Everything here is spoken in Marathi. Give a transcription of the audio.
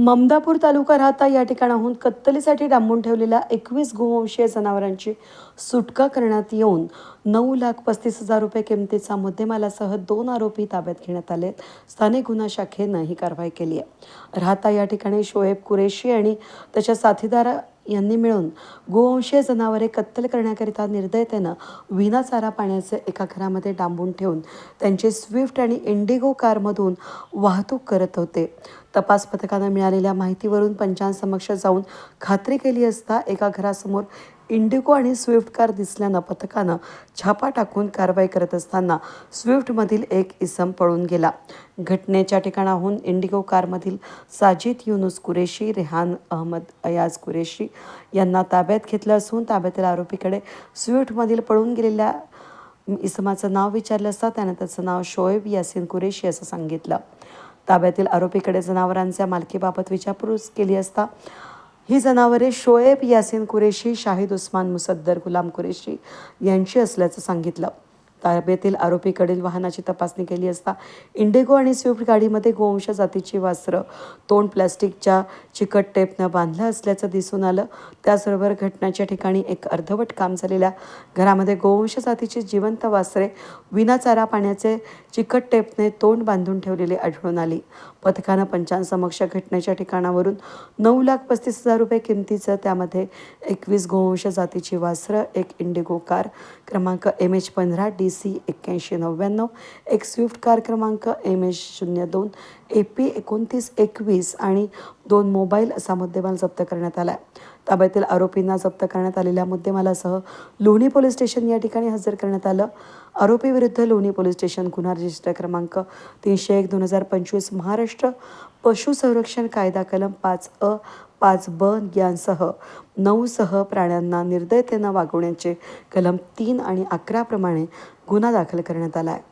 ममदापूर तालुका राहता या ठिकाणाहून कत्तलीसाठी डांबून ठेवलेल्या एकवीस गोवंशीय जनावरांची सुटका करण्यात येऊन नऊ लाख पस्तीस हजार रुपये किमतीचा मुद्देमालासह दोन आरोपी ताब्यात घेण्यात आले स्थानिक गुन्हा शाखेनं ही कारवाई केली आहे. राहता या ठिकाणी शोएब कुरेशी आणि त्याच्या साथीदार यांनी मिळून गोवंशीय जनावरे कत्तल करण्याकरिता निर्दयतेनं विना चारा पाण्याचे एका घरामध्ये डांबून ठेवून त्यांची स्विफ्ट आणि इंडिगो कारमधून वाहतूक करत होते. तपास पथकानं मिळालेल्या माहितीवरून पंचांसमक्ष जाऊन खात्री केली असता एका घरासमोर इंडिगो आणि स्विफ्ट कार दिसल्यानं पथकानं छापा टाकून कारवाई करत असताना स्विफ्टमधील एक इसम पळून गेला. घटनेच्या ठिकाणाहून इंडिगो कारमधील साजिद युनुस कुरेशी रेहान अहमद अयाज कुरेशी यांना ताब्यात घेतलं असून ताब्यातील आरोपीकडे स्विफ्टमधील पळून गेलेल्या इसमाचं नाव विचारलं असता त्यानं त्याचं नाव शोएब यासिन कुरेशी असं सांगितलं. ताब्यातील आरोपीकडे जनावरांच्या मालकीबाबत विचारपूस केली असता ही जनावरे शोएब यासिन कुरेशी शाहिद उस्मान मुसद्दर गुलाम कुरेशी यांची असल्याचं सांगितलं. ताब्यातील आरोपीकडील वाहनाची तपासणी केली असता इंडिगो आणि स्विफ्ट गाडीमध्ये गोवंश जातीची वास्त्रं तोंड प्लॅस्टिकच्या चिकट टेपनं बांधलं असल्याचं दिसून आलं. त्याचबरोबर घटनाच्या ठिकाणी एक अर्धवट काम झालेल्या घरामध्ये गोवंश जातीची जिवंत वासरे विना चारा पाण्याचे चिकट टेपने तोंड बांधून ठेवलेली आढळून आली. पथकानं पंचांसमक्ष घटनेच्या ठिकाणावरून नऊ लाख पस्तीस हजार रुपये किमतीचं त्यामध्ये एकवीस गोवंश जातीची वासरं एक इंडिगो कार क्रमांक एम एच पंधरा डी सी एक्क्याऐंशी नव्याण्णव एक स्विफ्ट कार क्रमांक एम एच शून्य दोन ए पी एकोणतीस एकवीस आणि दोन मोबाईल असा मुद्देमाल जप्त करण्यात आला आहे ताब्यातील आरोपींना जप्त करण्यात आलेल्या मुद्देमालासह लोणी पोलीस स्टेशन या ठिकाणी हजर करण्यात आलं. आरोपीविरुद्ध लोणी पोलीस स्टेशन गुन्हा रजिस्टर क्रमांक तीनशे एक दोन हजार पंचवीस महाराष्ट्र पशुसंरक्षण कायदा कलम पाच अ पाच ब यांसह नऊसह प्राण्यांना निर्दयतेनं वागवण्याचे कलम तीन आणि अकराप्रमाणे गुन्हा दाखल करण्यात आला आहे.